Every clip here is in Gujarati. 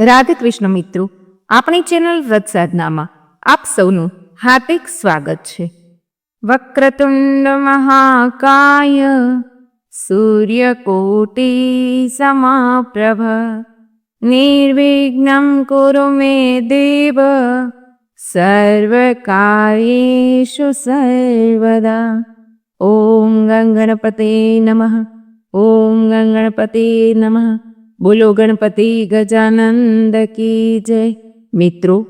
રાધે કૃષ્ણ મિત્રો, આપણી ચેનલ વ્રત સાધનામાં આપ સૌનું હાર્દિક સ્વાગત છે. વક્રતુંડ મહાકાય, સૂર્યકોટી સમાપ્રભ, નિર્વિઘ્નમ કુરુ મે દેવ સર્વકાર્યેષુ સર્વદા. ઓમ ગંગણપતે નમઃ, ઓમ ગંગણપતે નમઃ. બોલો ગણપતિ ગજાનંદ કી જય. મિત્રો,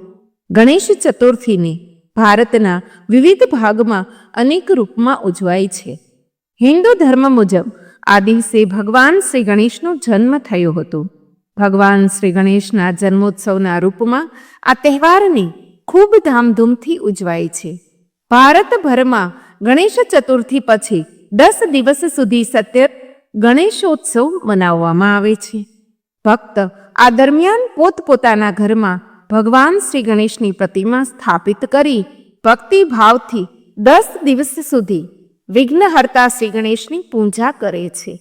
ગણેશ ચતુર્થીને ભારતના વિવિધ ભાગમાં અનેક રૂપમાં ઉજવાય છે. હિન્દુ ધર્મ મુજબ આ દિવસે ભગવાન શ્રી ગણેશનો જન્મ થયો હતો. ભગવાન શ્રી ગણેશના જન્મોત્સવના રૂપમાં આ તહેવારની ખૂબ ધામધૂમથી ઉજવાય છે. ભારતભરમાં ગણેશ ચતુર્થી પછી દસ દિવસ સુધી સત્ય ગણેશોત્સવ મનાવવામાં આવે છે. ભક્ત આ દરમિયાન પોતપોતાના ઘરમાં ભગવાન શ્રી ગણેશની પ્રતિમા સ્થાપિત કરી ભક્તિ ભાવથી દસ દિવસ સુધી વિઘ્નહર્તા શ્રી ગણેશની પૂજા કરે છે.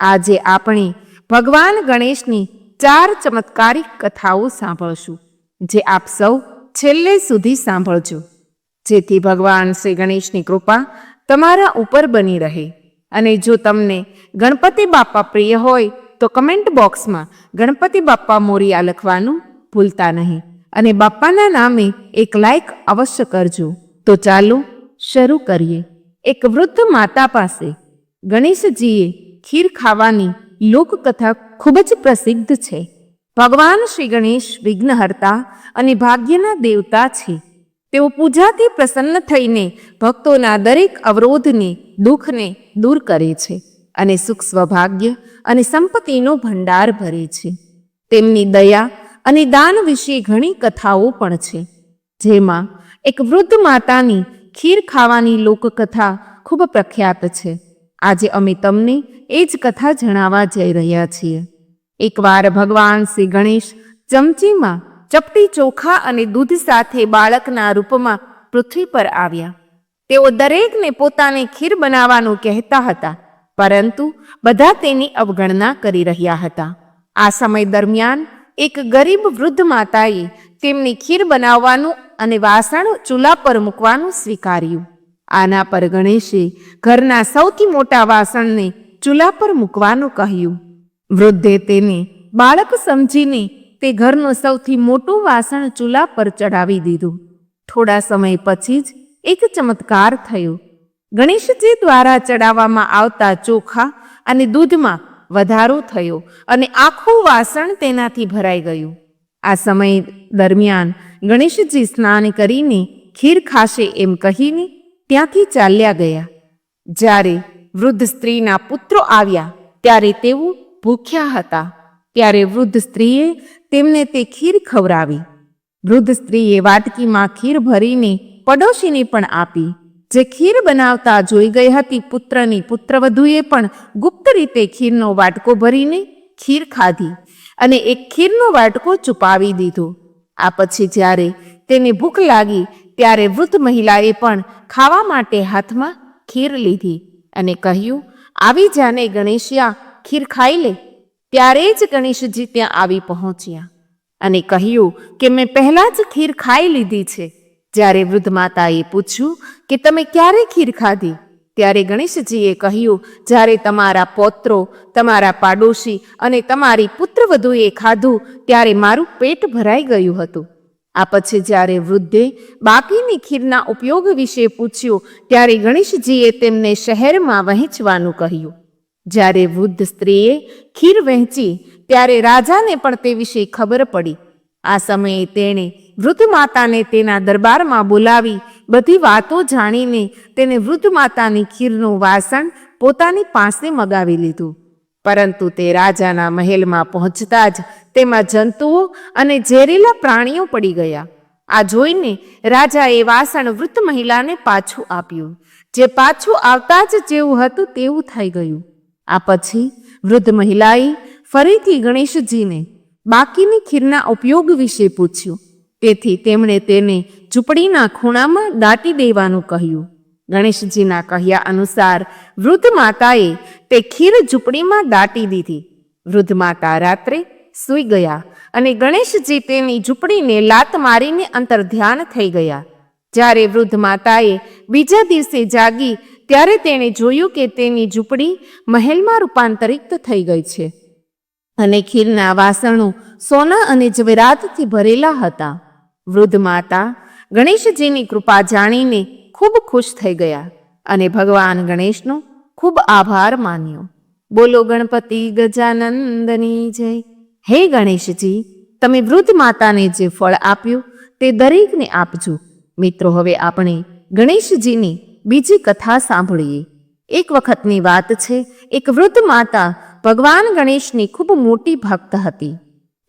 આજે આપણે ભગવાન ગણેશની ચાર ચમત્કારિક કથાઓ સાંભળશું, જે આપ સૌ છેલ્લે સુધી સાંભળજો. જેથી ભગવાન શ્રી ગણેશની કૃપા તમારા ઉપર બની રહે અને જો તમને ગણપતિ બાપા પ્રિય હોય તો કમેન્ટ બોક્સમાં ગણપતિ બાપ્પા મોરિયા લખવાનું ભૂલતા નહીં. અને બાપ્પાના નામે એક લાઈક અવશ્ય કરજો. તો ચાલો શરૂ કરીએ. એક વૃદ્ધ માતા પાસે ગણેશજીએ ખીર ખાવાની લોકકથા ખૂબ જ પ્રસિદ્ધ છે. ભગવાન શ્રી ગણેશ વિઘ્નહર્તા અને ભાગ્યના દેવતા છે. તેઓ પૂજાથી પ્રસન્ન થઈને ભક્તોના દરેક અવરોધને, દુઃખને દૂર કરે છે. અને સુખ સ્વભાગ્ય અને સંપત્તિનો ભંડાર ભરે છે. તેમની દયા અને દાન વિશે ઘણી કથાઓ પણ છે. જેમાં એક વૃદ્ધ માતાની ખીર ખાવાની લોકકથા ખૂબ પ્રખ્યાત છે. આજે અમે તમને એ જ કથા જણાવવા જઈ રહ્યા છીએ. એકવાર ભગવાન શ્રી ગણેશ ચમચીમાં ચપટી ચોખા અને દૂધ સાથે બાળકના રૂપમાં પૃથ્વી પર આવ્યા. તેઓ દરેકને પોતાને ખીર બનાવવાનું કહેતા હતા. પરંતુ બધા તેની અવગણના કરી રહ્યા હતા. આ સમય દરમિયાન એક ગરીબ વૃદ્ધ માતાએ તેમની ખીર બનાવવાનું અને વાસણ ચૂલા પર મૂકવાનું સ્વીકાર્યું. આના પર ગણેશે ઘરના સૌથી મોટા વાસણને ચૂલા પર મૂકવાનું કહ્યું. વૃદ્ધે તેને બાળક સમજીને તે ઘરનું સૌથી મોટું વાસણ ચૂલા પર ચડાવી દીધું. થોડા સમય પછી જ એક ચમત્કાર થયો. ગણેશજી દ્વારા ચડાવવામાં આવતા ચોખા અને દૂધમાં વધારો થયો અને આખું વાસણ તેનાથી ભરાઈ ગયું. આ સમય દરમિયાન ગણેશજી સ્નાન કરીને ખીર ખાશે એમ કહીને ત્યાંથી ચાલ્યા ગયા. જ્યારે વૃદ્ધ સ્ત્રીના પુત્રો આવ્યા, ત્યારે તેઓ ભૂખ્યા હતા. ત્યારે વૃદ્ધ સ્ત્રીએ તેમને તે ખીર ખવડાવી. વૃદ્ધ સ્ત્રીએ વાટકીમાં ખીર ભરીને પડોશીને પણ આપી. જે ખીર બનાવતા જોઈ ગઈ હતી પુત્રની પુત્રવધુએ પણ ગુપ્ત રીતે ખીરનો વાટકો ભરીને ખીર ખાધી અને એક ખીરનો વાટકો છુપાવી દીધો. આ પછી જ્યારે તેને ભૂખ લાગી, ત્યારે વૃદ્ધ મહિલાએ પણ ખાવા માટે હાથમાં ખીર લીધી અને કહ્યું, આવી જાને ગણેશિયા, ખીર ખાઈ લે. ત્યારે જ ગણેશજી ત્યાં આવી પહોંચ્યા અને કહ્યું કે, મેં પહેલાં જ ખીર ખાઈ લીધી છે. જ્યારે વૃદ્ધ માતાએ પૂછ્યું કે તમે ક્યારે ખીર ખાધી? ત્યારે ગણેશજીએ કહ્યું, જ્યારે તમારા પૌત્રો, તમારા પાડોશી અને તમારી પુત્રવધુએ ખાધું, ત્યારે મારું પેટ ભરાઈ ગયું હતું. આ પછી જ્યારે વૃદ્ધે બાકીની ખીરના ઉપયોગ વિશે પૂછ્યું, ત્યારે ગણેશજીએ તેમને શહેરમાં વહેંચવાનું કહ્યું. જ્યારે વૃદ્ધ સ્ત્રીએ ખીર વહેંચી, ત્યારે રાજાને પણ તે વિશે ખબર પડી. આ સમયે તેણે વૃદ્ધ માતાને તેના દરબારમાં બોલાવી બધી વાતો જાણીને તેને વૃદ્ધ માતાની ખીરનું વાસણ પોતાની પાસે મગાવી લીધું. પરંતુ તે રાજાના મહેલમાં પહોંચતા જ તેમાં જંતુઓ અને ઝેરીલા પ્રાણીઓ પડી ગયા. આ જોઈને રાજાએ વાસણ વૃદ્ધ મહિલાને પાછું આપ્યું. જે પાછું આવતા જ જેવું હતું તેવું થઈ ગયું. આ પછી વૃદ્ધ મહિલાએ ફરીથી ગણેશજીને બાકીની ખીરના ઉપયોગ વિશે પૂછ્યું. તેથી તેમણે તેને ઝૂંપડીના ખૂણામાં દાટી દેવાનું કહ્યું. ગણેશજીના કહ્યા અનુસાર વૃદ્ધ માતાએ તે ખીર ઝૂંપડીમાં દાટી દીધી. વૃદ્ધ માતા રાત્રે સૂઈ ગયા અને ગણેશજી તેની ઝૂંપડીને લાત મારીને અંતર ધ્યાન થઈ ગયા. જ્યારે વૃદ્ધ માતાએ બીજા દિવસે જાગી, ત્યારે તેણે જોયું કે તેની ઝૂંપડી મહેલમાં રૂપાંતરિત થઈ ગઈ છે અને ખીરના વાસણો સોના અને જવેરાતથી ભરેલા હતા. વૃદ્ધ માતા ગણેશજીની કૃપા જાણીને ખૂબ ખુશ થઈ ગયા અને ભગવાન ગણેશનો ખૂબ આભાર માન્યો. બોલો ગણપતિ ગજાનંદની જય. હે ગણેશજી, તમે વૃદ્ધ માતાને જે ફળ આપ્યું તે દરેકને આપજો. મિત્રો, હવે આપણે ગણેશજીની બીજી કથા સાંભળીએ. એક વખતની વાત છે, એક વૃદ્ધ માતા ભગવાન ગણેશની ખૂબ મોટી ભક્ત હતી.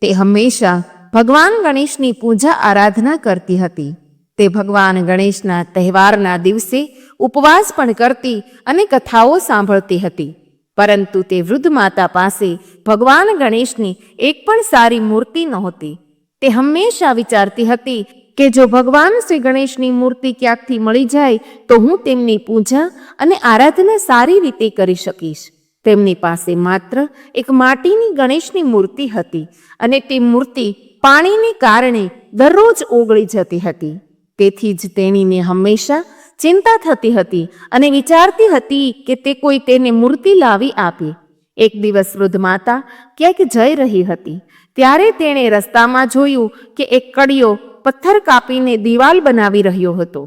તે હંમેશા ભગવાન ગણેશની પૂજા આરાધના કરતી હતી. તે ભગવાન ગણેશના તહેવારના દિવસે ઉપવાસ પણ કરતી અને કથાઓ સાંભળતી હતી. પરંતુ તે વૃદ્ધ માતા પાસે ભગવાન ગણેશની એક પણ સારી મૂર્તિ નહોતી. તે હંમેશા વિચારતી હતી કે જો ભગવાન શ્રી ગણેશની મૂર્તિ ક્યાંકથી મળી જાય, તો હું તેમની પૂજા અને આરાધના સારી રીતે કરી શકીશ. તેમની પાસે માત્ર એક માટીની ગણેશની મૂર્તિ હતી અને તે મૂર્તિ પાણીને કારણે દરરોજ ઓગળી જતી હતી. તેથી જ તેણીને હંમેશા ચિંતા થતી હતી અને વિચારતી હતી કે તે કોઈ તેને મૂર્તિ લાવી આપે. એક દિવસ વૃદ્ધ માતા ક્યાંક જઈ રહી હતી. ત્યારે તેણે રસ્તામાં જોયું કે એક કડિયો પથ્થર કાપીને દિવાલ બનાવી રહ્યો હતો.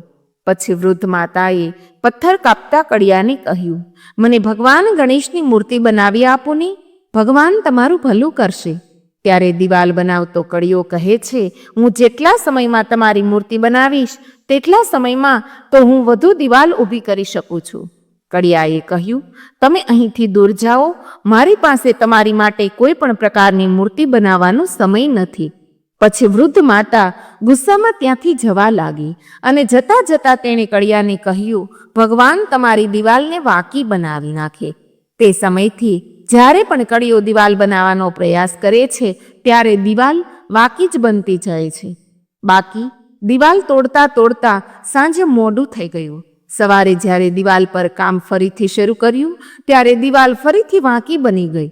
પછી વૃદ્ધ માતાએ પથ્થર કાપતા કડિયાને કહ્યું, મને ભગવાન ગણેશની મૂર્તિ બનાવી આપો ને. ભગવાન તમારું ભલું કરશે. ત્યારે દિવાલ બનાવતો કડિયો કહે છે, હું જેટલા સમયમાં તમારી મૂર્તિ બનાવીશ, તેટલા સમયમાં તો હું વધુ દિવાલ ઊભી કરી શકું છું. કડિયાએ કહ્યું, તમે અહીંથી દૂર જાઓ, મારી પાસે તમારી માટે કોઈ પણ પ્રકારની મૂર્તિ બનાવવાનો સમય નથી. પછી વૃદ્ધ માતા ગુસ્સામાં ત્યાંથી જવા લાગી અને જતા જતા તેણે કડિયાને કહ્યું, ભગવાન તમારી દિવાલને વાંકી બનાવી નાખે. તે સમયથી જ્યારે પણ કડિયો દિવાલ બનાવવાનો પ્રયાસ કરે છે, ત્યારે દિવાલ વાંકી જ બનતી જાય છે. બાકી, દિવાલ તોડતા તોડતા સાંજે મોડું થઈ ગયું. સવારે જ્યારે દિવાલ પર કામ ફરીથી શરૂ કર્યું, ત્યારે દિવાલ ફરીથી વાંકી બની ગઈ.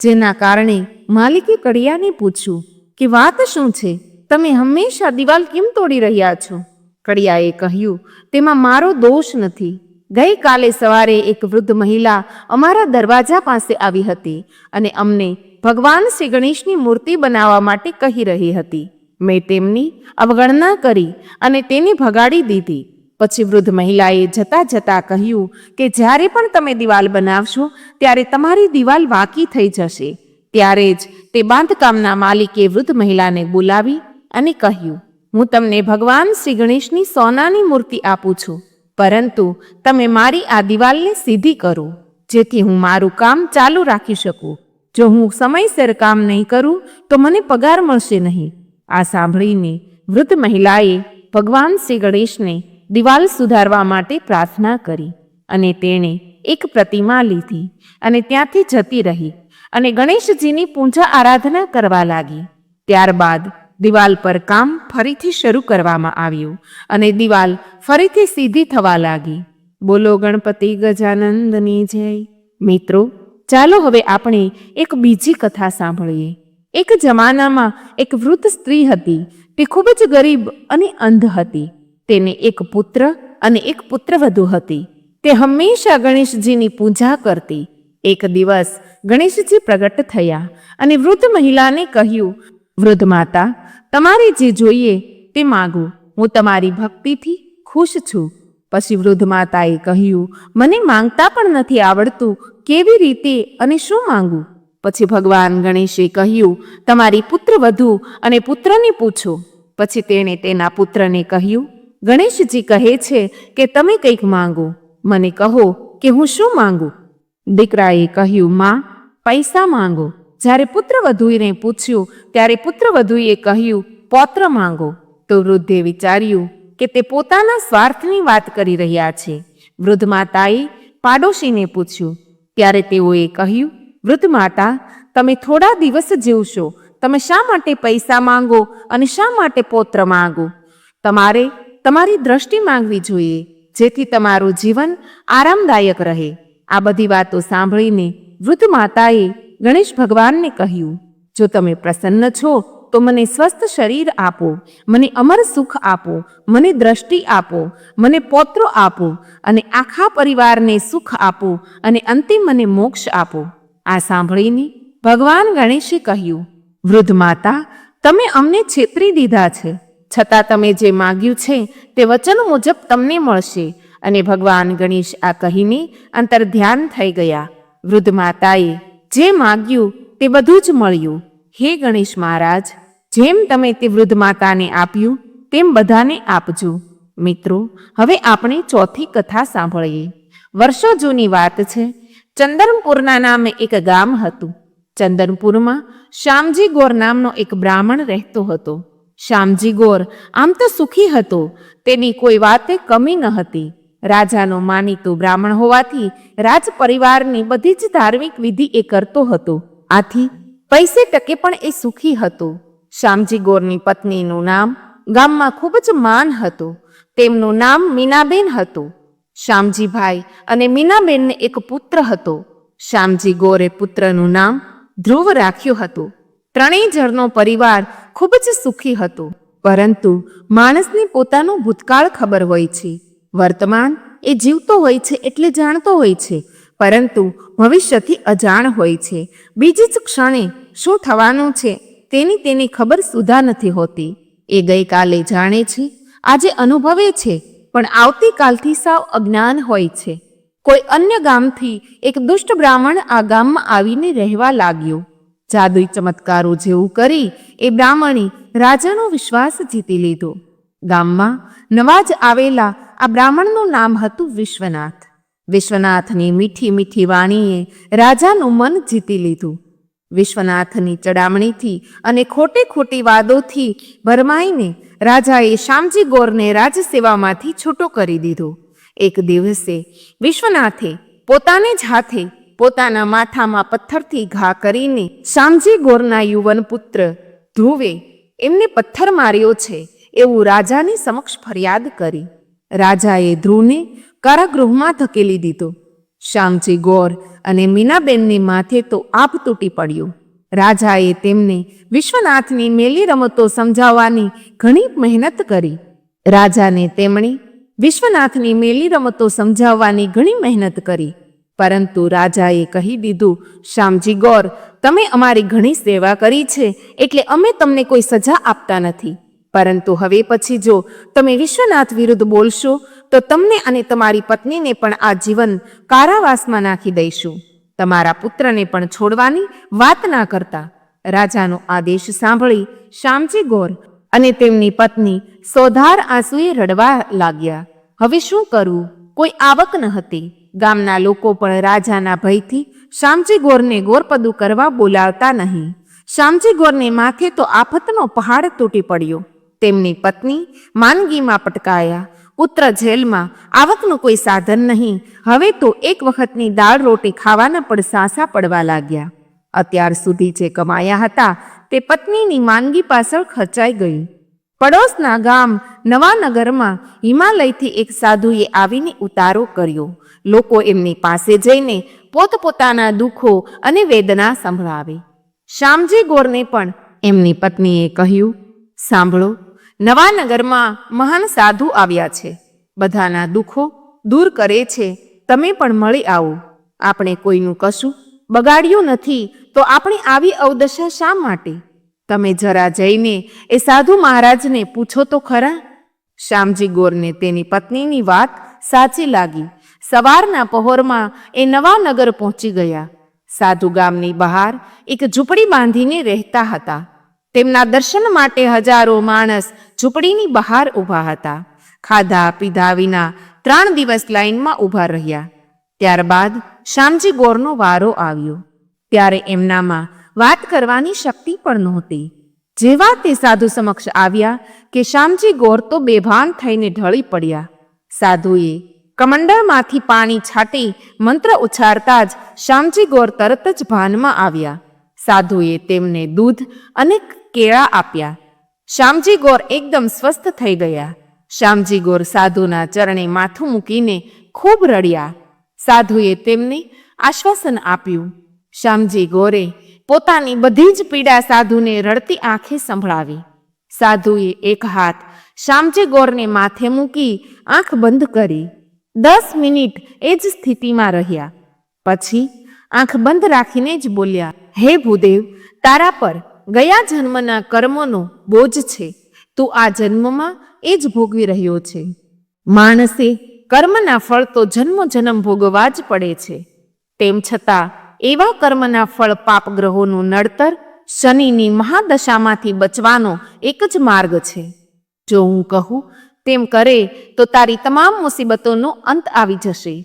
જેના કારણે માલિકે કડિયાને પૂછ્યું કે, વાત શું છે? તમે હંમેશા દિવાલ કેમ તોડી રહ્યા છો? કડિયાએ કહ્યું, તેમાં મારો દોષ નથી. ગઈકાલે સવારે એક વૃદ્ધ મહિલા અમારા દરવાજા પાસે આવી હતી અને અમને ભગવાન શ્રી ગણેશની મૂર્તિ બનાવવા માટે કહી રહી હતી. મેં તેમની અવગણના કરી અને તેને ભગાડી દીધી. પછી વૃદ્ધ મહિલાએ જતા જતા કહ્યું કે, જ્યારે પણ તમે દિવાલ બનાવશો, ત્યારે તમારી દિવાલ વાંકી થઈ જશે. ત્યારે જ તે બાંધકામના માલિકે વૃદ્ધ મહિલાને બોલાવી અને કહ્યું, હું તમને ભગવાન શ્રી ગણેશની સોનાની મૂર્તિ આપું છું. પરંતુ તમે મારી આ દિવાલને સીધી કરો, જેથી હું મારું કામ ચાલુ રાખી શકું. જો હું સમયસર કામ નહીં કરું, તો મને પગાર મળશે નહીં. આ સાંભળીને વૃદ્ધ મહિલાએ ભગવાન શ્રી ગણેશને દિવાલ સુધારવા માટે પ્રાર્થના કરી અને તેણે એક પ્રતિમા લીધી અને ત્યાંથી જતી રહી અને ગણેશજીની પૂજા આરાધના કરવા લાગી. ત્યારબાદ દિવાલ પર કામ ફરીથી શરૂ કરવામાં આવ્યું અને દિવાલ ફરીથી સીધી થવા લાગી. બોલો ગણપતિ ગજાનંદની જય. મિત્રો, ચાલો હવે આપણે એક બીજી કથા સાંભળીએ. એક જમાનામાં એક વૃદ્ધ સ્ત્રી હતી. તે ખૂબ જ ગરીબ અને અંધ હતી. તેને એક પુત્ર અને એક પુત્રવધુ હતી. તે હંમેશા ગણેશજીની પૂજા કરતી. એક દિવસ ગણેશજી પ્રગટ થયા અને વૃદ્ધ મહિલાને કહ્યું, વૃદ્ધ માતા, તમારે જે જોઈએ તે માગો. હું તમારી ભક્તિથી ખુશ છું. પછી વૃદ્ધ માતાએ કહ્યું, મને માંગતા પણ નથી આવડતું, કેવી રીતે અને શું માંગું? પછી ભગવાન ગણેશે કહ્યું, તમારી પુત્ર વધુ અને પુત્રને પૂછો. પછી તેણે તેના પુત્રને કહ્યું, ગણેશજી કહે છે કે તમે કંઈક માંગો. મને કહો કે હું શું માંગુ? દીકરાએ કહ્યું, માં, પૈસા માંગો. જ્યારે પુત્ર વધુને પૂછ્યું, ત્યારે પુત્ર વધુએ કહ્યું, પૌત્ર માંગો. તો વૃદ્ધે વિચાર્યું કે તે પોતાના સ્વાર્થની વાત કરી રહ્યા છે. વૃદ્ધ માતાએ પાડોશીને પૂછ્યું, ત્યારે તેઓએ કહ્યું વૃદ્ધ માતા તમે થોડા દિવસ જીવશો. તમે શા માટે પૈસા માંગો અને શા માટે પૌત્ર માંગો? તમારે તમારી દ્રષ્ટિ માંગવી જોઈએ, જેથી તમારું જીવન આરામદાયક રહે. આ બધી વાતો સાંભળીને વૃદ્ધ માતાએ ગણેશ ભગવાનને કહ્યું, જો તમે પ્રસન્ન છો તો મને સ્વસ્થ શરીર આપો, મને અમર સુખ આપો, મને દ્રષ્ટિ આપો, મને પૌત્રો આપો અને આખા પરિવારને સુખ આપો અને અંતે મને મોક્ષ આપો. આ સાંભળીને ભગવાન ગણેશે કહ્યું, વૃદ્ધ માતા, તમે અમને છેતરી દીધા છે. છતાં તમે જે માગ્યું છે તે વચન મુજબ તમને મળશે. અને ભગવાન ગણેશ આ કહીને અંતર ધ્યાન થઈ ગયા. વૃદ્ધ માતાએ જે માગ્યું તે બધું જ મળ્યું. હે ગણેશ મહારાજ જેમ તમે તે વૃદ્ધ માતાને આપ્યું, તેમ બધાને આપજો. મિત્રો, હવે આપણે ચોથી કથા સાંભળીએ. વર્ષો જૂની વાત છે. ચંદનપુરના નામે એક ગામ હતું. ચંદનપુરમાં શ્યામજી ગોર નામનો એક બ્રાહ્મણ રહેતો હતો. શ્યામજી ગોર આમ તો સુખી હતો, તેની કોઈ વાતે કમી ન હતી. રાજાનો માનીતો બ્રાહ્મણ હોવાથી રાજ પરિવારની બધી જ ધાર્મિક વિધિ એ કરતો હતો. આથી પૈસે ટકે પણ એ સુખી હતો. શ્યામજી ગોરની પત્નીનું નામ ગામમાં ખૂબ જ માન હતું. તેમનું નામ મીનાબેન હતું. શ્યામજીભાઈ અને મીનાબેનને એક પુત્ર હતો. શ્યામજી ગોરે પુત્રનું નામ ધ્રુવ રાખ્યું હતું. ત્રણેય જણનો પરિવાર ખૂબ જ સુખી હતો. પરંતુ માણસને પોતાનું ભૂતકાળ ખબર હોય છે. વર્તમાન એ જીવતો હોય છે એટલે જાણતો હોય છે. પરંતુ ભવિષ્યથી અજાણ હોય છે. બીજી જ ક્ષણે શું થવાનું છે? તેની તેની ખબર સુધા નથી હોતી. એ ગઈકાલે જાણે છે, આજે અનુભવે છે, પણ આવતીકાલથી સાવ અજ્ઞાન હોય છે. કોઈ અન્ય ગામથી એક દુષ્ટ બ્રાહ્મણ આ ગામમાં આવીને રહેવા લાગ્યો. જાદુઈ ચમત્કારો જેવું કરી એ બ્રાહ્મણે રાજાનો વિશ્વાસ જીતી લીધો. ગામમાં નવા જ આવેલા આ બ્રાહ્મણનું નામ હતું વિશ્વનાથ. વિશ્વનાથની મીઠી મીઠી વાણીએ રાજાનું મન જીતી લીધું. વિશ્વનાથની ચડામણીથી અને ખોટે ખોટી વાદોથી ભરમાઈને રાજાએ શામજી ગોરને રાજસેવામાંથી છૂટો કરી દીધો. એક દિવસે વિશ્વનાથે પોતાને જ હાથે પોતાના માથામાં પથ્થરથી ઘા કરીને શામજી ગોરના યુવન પુત્ર ધ્રુવે એમને પથ્થર માર્યો છે એવું રાજાની સમક્ષ ફરિયાદ કરી. રાજાએ ધ્રુવને કારાગૃહમાં ધકેલી દીધો. શ્યામજી ગોર અને મીનાબેનની માથે તો આપ તૂટી પડ્યું. રાજાએ તેમને વિશ્વનાથની મેલી રમતો સમજાવવાની ઘણી મહેનત કરી. રાજાને તેમણે વિશ્વનાથની મેલી રમતો સમજાવવાની ઘણી મહેનત કરી. પરંતુ રાજાએ કહી દીધું, શ્યામજી ગોર, તમે અમારી ઘણી સેવા કરી છે, એટલે અમે તમને કોઈ સજા આપતા નથી. પરંતુ હવે પછી જો તમે વિશ્વનાથ વિરુદ્ધ બોલશો, તો તમને અને તમારી પત્નીને પણ આ જીવન કારાવાસમાં નાખી દઈશું. તમારા પુત્રને પણ છોડવાની વાત ના કરતા. રાજાનો આદેશ સાંભળી શ્યામજી ગોર અને તેમની પત્ની સોધાર આંસુએ રડવા લાગ્યા. હવે શું કરવું કોઈ આવક ન હતી. ગામના લોકો પણ રાજાના ભયથી શ્યામજી ગોરને ગોરપદું કરવા બોલાવતા નહીં. શ્યામજી ગોરને માથે તો આફતનો પહાડ તૂટી પડ્યો. તેમની પત્ની માંદગીમાં પટકાયા. પુત્ર જેલમાં, આવકનું કોઈ સાધન નહીં. હવે તો એક વખતની દાળ રોટી ખાવાના પણ સાસા પડવા લાગ્યા. અત્યાર સુધી જે કમાયા હતા, તે પત્નીની માંદગી પાછળ ખર્ચાઈ ગયું પડોશના ગામ નવાનગરમાં હિમાલયથી એક સાધુએ આવીને ઉતારો કર્યો. લોકો એમની પાસે જઈને પોતપોતાના દુઃખો અને વેદના સંભળાવી. શ્યામજી ગોરને પણ એમની પત્નીએ કહ્યું, સાંભળો નવાનગરમાં મહાન સાધુ આવ્યા છે. બધાના દુઃખો દૂર કરે છે. તમે પણ મળી આવો. આપણે કોઈનું કશું બગાડ્યું નથી તો આપણે આવી અવદશા શા માટે? તમે જરા જઈને એ સાધુ મહારાજને પૂછો તો ખરા? શ્યામજી ગોરને તેની પત્નીની વાત સાચી લાગી. સવારના પહોરમાં એ નવા નગર પહોંચી ગયા. સાધુ ગામની બહાર એક ઝૂંપડી બાંધીને રહેતા હતા. તેમના દર્શન માટે હજારો માણસ ઝૂંપડીની બહાર ઊભા હતા. ખાધા પીધા વિના ત્રણ દિવસ લાઈનમાં ઊભા રહ્યા. ત્યારબાદ શ્યામજી ગોરનો વારો આવ્યો. ત્યારે એમનામાં વાત કરવાની શક્તિ પણ નહોતી. જેવા તે સાધુ સમક્ષ આવ્યા કે શ્યામજી ગોર તો બેભાન થઈને ઢળી પડ્યા. સાધુએ કમંડળમાંથી પાણી છાંટી મંત્ર ઉચ્ચારતા જ શ્યામજી ગોર તરત જ ભાનમાં આવ્યા. સાધુએ તેમને દૂધ અને કેળા આપ્યા. શ્યામજી ગોર એકદમ સ્વસ્થ થઈ ગયા. શ્યામજી ગોર સાધુના ચરણે માથું મૂકીને ખૂબ રડ્યા. સાધુએ તેમને આશ્વાસન આપ્યું. શ્યામજી ગોરે પોતાની બધી જ પીડા સાધુને રડતી આંખે સંભળાવી. સાધુએ એક હાથ શ્યામજી ગોરને માથે મૂકી આંખ બંધ કરી. દસ મિનિટ એ જ સ્થિતિમાં રહ્યા. પછી આંખ બંધ રાખીને જ બોલ્યા, હે ભૂદેવ, તારા પર ગયા જન્મના કર્મનો બોજ છે. તું આ જન્મમાં એ જ ભોગવી રહ્યો છે. માણસે કર્મના ફળ તો જન્મ જન્મ ભોગવવા જ પડે છે. તેમ છતાં એવા કર્મના ફળ પાપગ્રહોનું નડતર શનિની મહાદશામાંથી બચવાનો એક જ માર્ગ છે. જો હું કહું તેમ કરે તો તારી તમામ મુસીબતોનો અંત આવી જશે.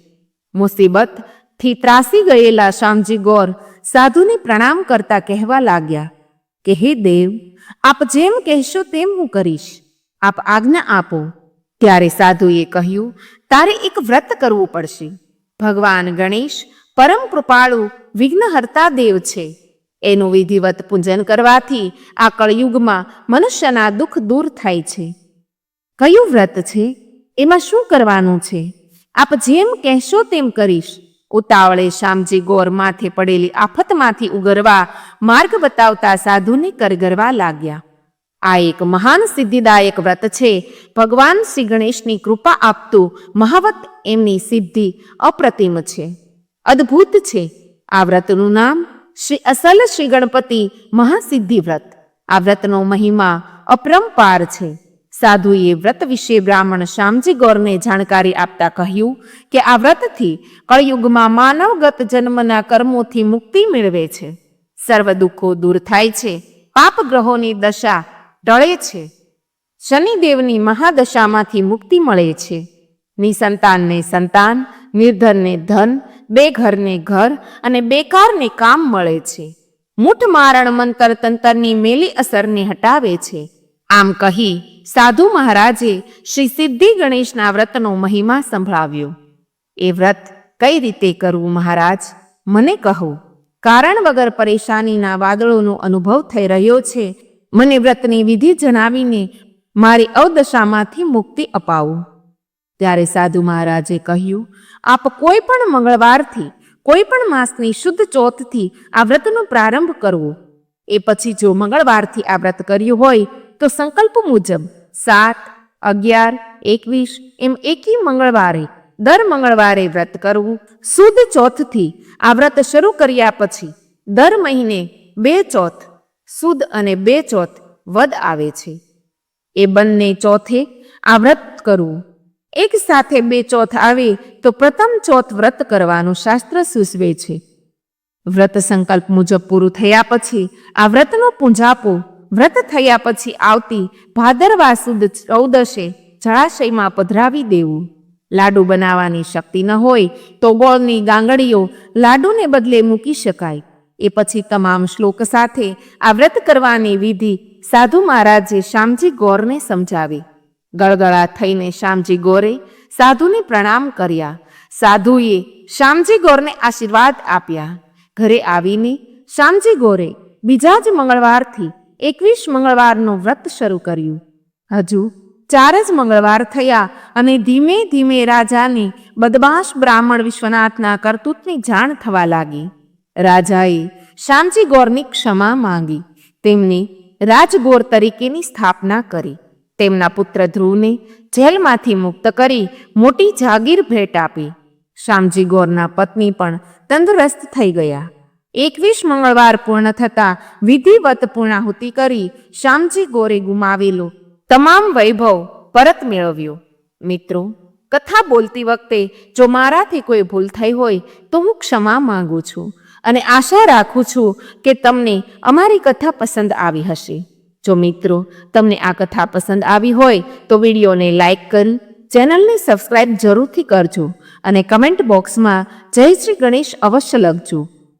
મુસીબતથી ત્રાસી ગયેલા શ્યામજી ગોર સાધુને પ્રણામ કરતા કહેવા લાગ્યા કે, હે દેવ, આપ જેમ કહેશો તેમ હું કરીશ. આપ આજ્ઞા આપો. ત્યારે સાધુએ કહ્યું, તારે એક વ્રત કરવું પડશે. ભગવાન ગણેશ પરમ કૃપાળુ વિઘ્નહર્તા દેવ છે. એનું વિધિવત પૂજન કરવાથી આ કળયુગમાં મનુષ્યના દુઃખ દૂર થાય છે. કયું વ્રત છે? એમાં શું કરવાનું છે? આપ જેમ કહેશો તેમ કરીશ. ઉતાવળે શ્યામજી ગોર માથે પડેલી આફતમાંથી ઉગરવા, માર્ગ બતાવતા સાધુને કરગરવા લાગ્યા. આ એક મહાન સિદ્ધિદાયક વ્રત છે. ભગવાન શ્રી ગણેશની કૃપા આપતું મહાવત એમની સિદ્ધિ અપ્રતિમ છે. અદ્ભુત છે. આ વ્રતનું નામ શ્રી અસલ શ્રી ગણપતિ મહાસિદ્ધિ વ્રત. આ વ્રતનો મહિમા અપરંપાર છે. સાધુએ વ્રત વિશે બ્રાહ્મણ શ્યામજી ગૌરને જાણકારી આપતા કહ્યું કે આ વ્રતથી કળયુગમાં માનવગત જન્મના કર્મોથી મુક્તિ મેળવે છે. સર્વ દુઃખો દૂર થાય છે. પાપ ગ્રહોની દશા ટળે છે. શનિદેવની મહાદશામાંથી મુક્તિ મળે છે. નિસંતાનને સંતાન, નિર્ધનને ધન બેઘરને ઘર અને બેકારને કામ મળે છે. મૂઠ મારણ મંતર તંતરની મેલી અસરને હટાવે છે. આમ કહી સાધુ મહારાજે શ્રી સિદ્ધિ ગણેશના વ્રતનો મહિમા સંભળાવ્યો. એ વ્રત કઈ રીતે કરવું મહારાજ? મને કહો. કારણ વગર પરેશાનીના વાદળોનો અનુભવ થઈ રહ્યો છે, મને વ્રતની વિધિ જણાવીને મારી અવદશામાંથી મુક્તિ અપાવો. ત્યારે સાધુ મહારાજે કહ્યું, આપ કોઈ પણ મંગળવારથી, કોઈ પણ માસની શુદ્ધ ચોથથી આ વ્રતનો પ્રારંભ કરવો. એ પછી જો મંગળવારથી આ વ્રત કર્યું હોય, તો સંકલ્પ મુજબ સાત, અગિયાર, એકવીસ એમ એકી મંગળવારે, દર મંગળવારે વ્રત કરવું સુદ ચોથથી આ વ્રત શરૂ કર્યા પછી દર મહિને બે ચોથ સુદ અને બે ચોથ વદ આવે છે. એ બંને ચોથે આ વ્રત કરવું. એક સાથે બે ચોથ આવે તો પ્રથમ ચોથ વ્રત કરવાનું શાસ્ત્ર સૂચવે છે. વ્રત સંકલ્પ મુજબ પૂરું થયા પછી આ વ્રતનો પૂંજાપો વ્રત થયા પછી આવતી ભાદરવા સુદ ચૌદશે જળાશયમાં પધરાવી દેવું. લાડુ બનાવવાની શક્તિ ન હોય તો ગોળની ગાંગડીઓ લાડુને બદલે મૂકી શકાય. એ પછી તમામ શ્લોક સાથે આ વ્રત કરવાની વિધિ સાધુ મહારાજે શ્યામજી ગોરને સમજાવી. ગળગળા થઈને શ્યામજી ગોરે સાધુને પ્રણામ કર્યા. સાધુએ શ્યામજી ગોરને આશીર્વાદ આપ્યા. ઘરે આવીને શ્યામજી ગોરે બીજા જ મંગળવારથી એકવીસ મંગળવારનું વ્રત શરૂ કર્યું. હજુ ચાર જ મંગળવાર થયા અને ધીમે ધીમે રાજાને બદમાશ બ્રાહ્મણ વિશ્વનાથના કરતૂતની જાણ થવા લાગી. રાજાએ શ્યામજી ગોરની ક્ષમા માંગી. તેમની રાજગોર તરીકેની સ્થાપના કરી. તેમના પુત્ર ધ્રુવને જેલમાંથી મુક્ત કરી મોટી જાગીર ભેટ આપી. શ્યામજી ગોરના પત્ની પણ તંદુરસ્ત થઈ ગયા. એકવીસ મંગળવાર પૂર્ણ થતા વિધિવત પૂર્ણાહુતિ કરી શ્યામજી ગોરે ગુમાવેલું. તમામ વૈભવ પરત મેળવ્યો. મિત્રો, કથા બોલતી વખતે જો મારાથી કોઈ ભૂલ થઈ હોય તો હું ક્ષમા માંગુ છું અને આશા રાખું છું કે તમને અમારી કથા પસંદ આવી હશે. જો મિત્રો, તમને આ કથા પસંદ આવી હોય તો વિડીયોને લાઇક કરી, ચેનલને સબસ્ક્રાઈબ જરૂરથી કરજો અને કમેન્ટ બોક્સમાં જય શ્રી ગણેશ અવશ્ય લખજો.